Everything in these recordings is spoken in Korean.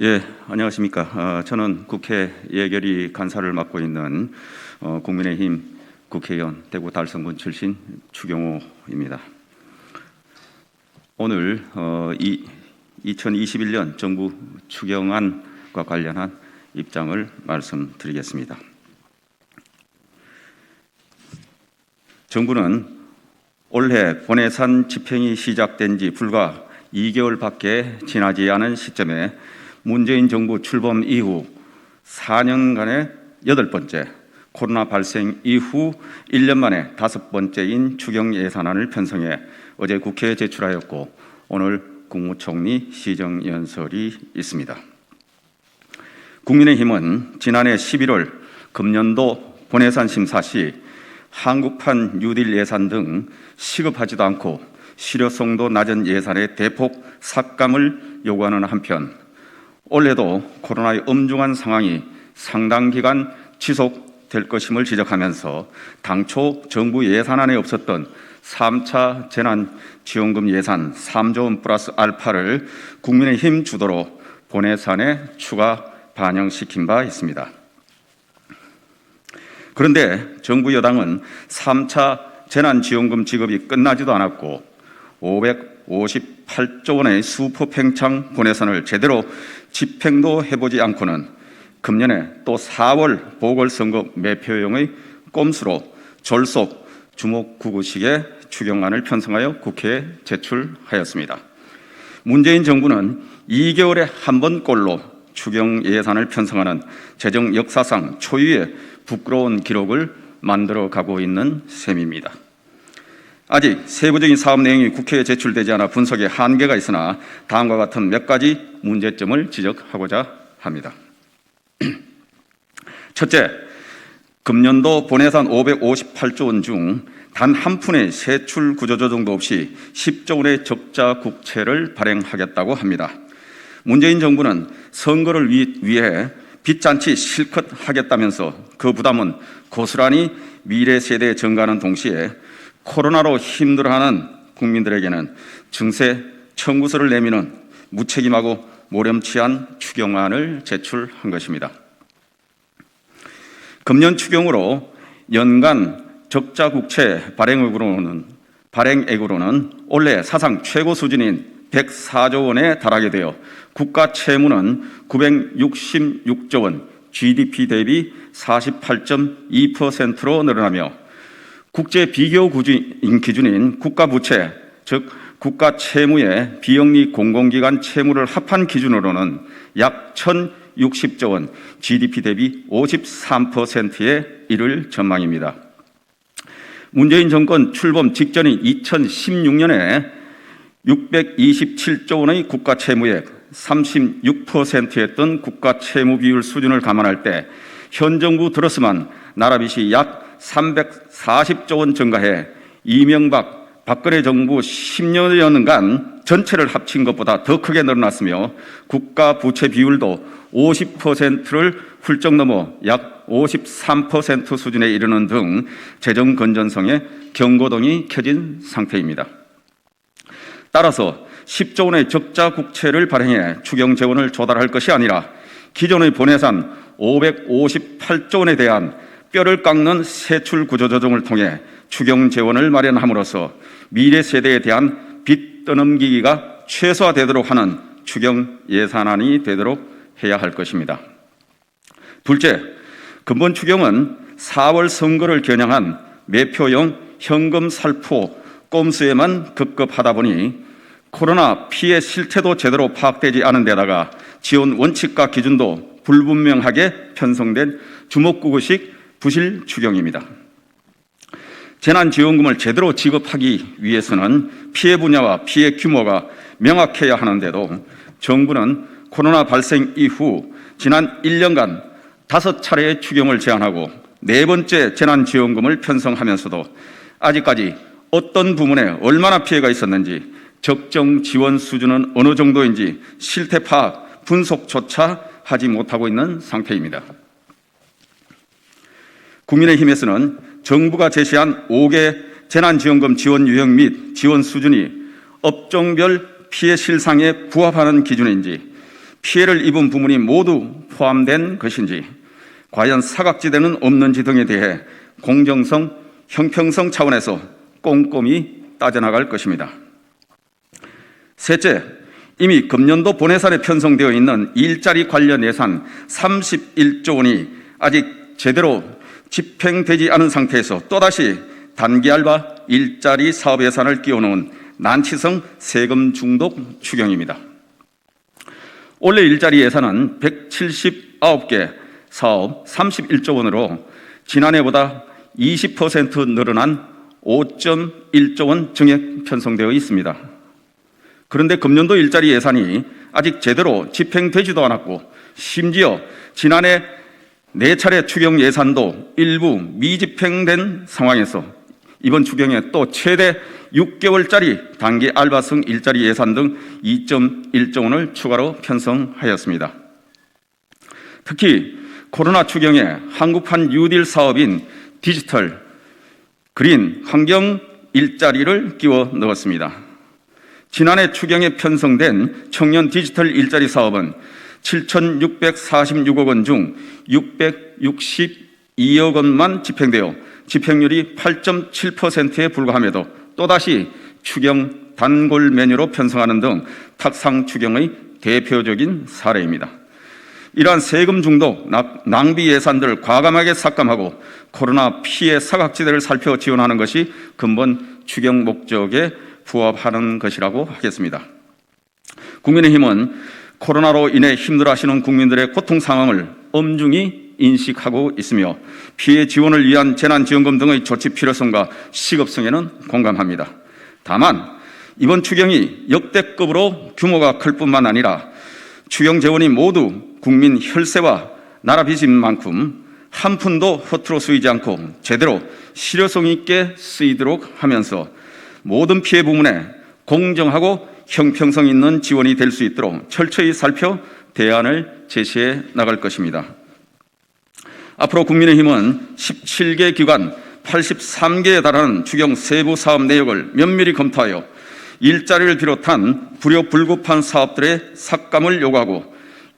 예, 안녕하십니까. 어, 저는 국회 예결위 간사를 맡고 있는 어, 국민의힘 국회의원 대구 달성군 출신 추경호입니다. 오늘 어, 이 2021년 정부 추경안과 관련한 입장을 말씀드리겠습니다. 정부는 올해 본해산 집행이 시작된 지 불과 2개월밖에 지나지 않은 시점에 문재인 정부 출범 이후 4년간의 여덟 번째 코로나 발생 이후 1년 만에 다섯 번째인 추경 예산안을 편성해 어제 국회에 제출하였고 오늘 국무총리 시정연설이 있습니다. 국민의힘은 지난해 11월 금년도 본예산 심사 시 한국판 뉴딜 예산 등 시급하지도 않고 실효성도 낮은 예산의 대폭 삭감을 요구하는 한편 올해도 코로나의 엄중한 상황이 상당 기간 지속될 것임을 지적하면서 당초 정부 예산안에 없었던 3차 재난지원금 예산 3조 원 플러스 알파를 국민의힘 주도로 본예산에 추가 반영시킨 바 있습니다. 그런데 정부 여당은 3차 재난지원금 지급이 끝나지도 않았고 558조 원의 수포 팽창 본예산을 제대로 집행도 해보지 않고는 금년에 또 4월 보궐선거 매표용의 꼼수로 졸속 주목구구식의 추경안을 편성하여 국회에 제출하였습니다. 문재인 정부는 2개월에 한 번꼴로 추경 예산을 편성하는 재정 역사상 초유의 부끄러운 기록을 만들어 가고 있는 셈입니다. 아직 세부적인 사업 내용이 국회에 제출되지 않아 분석에 한계가 있으나 다음과 같은 몇 가지 문제점을 지적하고자 합니다. 첫째, 금년도 본예산 558조 원 중 단 한 푼의 세출 구조조정도 없이 10조 원의 적자 국채를 발행하겠다고 합니다. 문재인 정부는 선거를 위해 빚잔치 실컷 하겠다면서 그 부담은 고스란히 미래 세대에 전가하는 동시에 코로나로 힘들어하는 국민들에게는 증세 청구서를 내미는 무책임하고 모렴치한 추경안을 제출한 것입니다. 금년 추경으로 연간 적자 국채 발행액으로는 발행액으로는 올해 사상 최고 수준인 104조 원에 달하게 되어 국가 채무는 966조 원, GDP 대비 48.2%로 늘어나며 국제 비교 기준인 국가 부채, 즉 국가 채무의 비영리 공공기관 채무를 합한 기준으로는 약 1,060조 원, GDP 대비 53%에 이를 전망입니다. 문재인 정권 출범 직전인 2016년에 627조 원의 국가 채무액 36%였던 국가 채무 비율 수준을 감안할 때 현 정부 들었으면 나라 빚이 약 340조 원 증가해 이명박 박근혜 정부 10년여는간 전체를 합친 것보다 더 크게 늘어났으며 국가 부채 비율도 50%를 훌쩍 넘어 약 53% 수준에 이르는 등 재정 건전성에 경고등이 켜진 상태입니다. 따라서 10조 원의 적자 국채를 발행해 추경 재원을 조달할 것이 아니라 기존의 본예산 558조 원에 대한 뼈를 깎는 세출 구조 조정을 통해 추경 재원을 마련함으로써 미래 세대에 대한 빚 떠넘기기가 최소화되도록 하는 추경 예산안이 되도록 해야 할 것입니다. 둘째, 근본 추경은 4월 선거를 겨냥한 매표용 현금 살포 꼼수에만 급급하다 보니 코로나 피해 실태도 제대로 파악되지 않은 데다가 지원 원칙과 기준도 불분명하게 편성된 주먹구구식 부실 추경입니다. 재난지원금을 제대로 지급하기 위해서는 피해 분야와 피해 규모가 명확해야 하는데도 정부는 코로나 발생 이후 지난 1년간 다섯 차례의 추경을 제안하고 네 번째 재난지원금을 편성하면서도 아직까지 어떤 부문에 얼마나 피해가 있었는지 적정 지원 수준은 어느 정도인지 실태 파악, 분석조차 하지 못하고 있는 상태입니다. 국민의힘에서는 정부가 제시한 5개 재난지원금 지원 유형 및 지원 수준이 업종별 피해 실상에 부합하는 기준인지 피해를 입은 부문이 모두 포함된 것인지, 과연 사각지대는 없는지 등에 대해 공정성, 형평성 차원에서 꼼꼼히 따져나갈 것입니다. 셋째, 이미 금년도 본예산에 편성되어 있는 일자리 관련 예산 31조 원이 아직 제대로 집행되지 않은 상태에서 또다시 단기 알바 일자리 사업 예산을 끼워놓은 난치성 세금 중독 추경입니다. 올해 일자리 예산은 179개 사업 31조 원으로 지난해보다 20% 늘어난 5.1조 원 증액 편성되어 있습니다. 그런데 금년도 일자리 예산이 아직 제대로 집행되지도 않았고 심지어 지난해 네 차례 추경 예산도 일부 미집행된 상황에서 이번 추경에 또 최대 6개월짜리 단기 알바성 일자리 예산 등 2.1조 원을 추가로 편성하였습니다. 특히 코로나 추경에 한국판 뉴딜 사업인 디지털, 그린, 환경 일자리를 끼워 넣었습니다. 지난해 추경에 편성된 청년 디지털 일자리 사업은 7,646억 원 중 662억 원만 집행되어 집행률이 8.7%에 불과함에도 또다시 추경 단골 메뉴로 편성하는 등 탁상 추경의 대표적인 사례입니다. 이러한 세금 중독, 낭비 예산들을 과감하게 삭감하고 코로나 피해 사각지대를 살펴 지원하는 것이 근본 추경 목적에 부합하는 것이라고 하겠습니다. 국민의힘은 코로나로 인해 힘들어하시는 국민들의 고통 상황을 엄중히 인식하고 있으며 피해 지원을 위한 재난지원금 등의 조치 필요성과 시급성에는 공감합니다. 다만 이번 추경이 역대급으로 규모가 클 뿐만 아니라 추경 재원이 모두 국민 혈세와 나라 빚인 만큼 한 푼도 허투루 쓰이지 않고 제대로 실효성 있게 쓰이도록 하면서 모든 피해 부문에 공정하고 형평성 있는 지원이 될 수 있도록 철저히 살펴 대안을 제시해 나갈 것입니다. 앞으로 국민의힘은 17개 기관 83개에 달하는 추경 세부 사업 내역을 면밀히 검토하여 일자리를 비롯한 불효 불급한 사업들의 삭감을 요구하고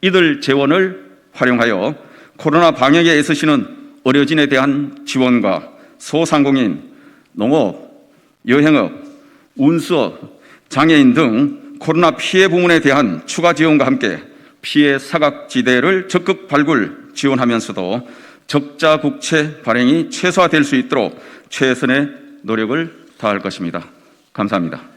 이들 재원을 활용하여 코로나 방역에 애쓰시는 의료진에 대한 지원과 소상공인, 농업, 여행업, 운수업, 장애인 등 코로나 피해 부문에 대한 추가 지원과 함께 피해 사각지대를 적극 발굴 지원하면서도 적자 국채 발행이 최소화될 수 있도록 최선의 노력을 다할 것입니다. 감사합니다.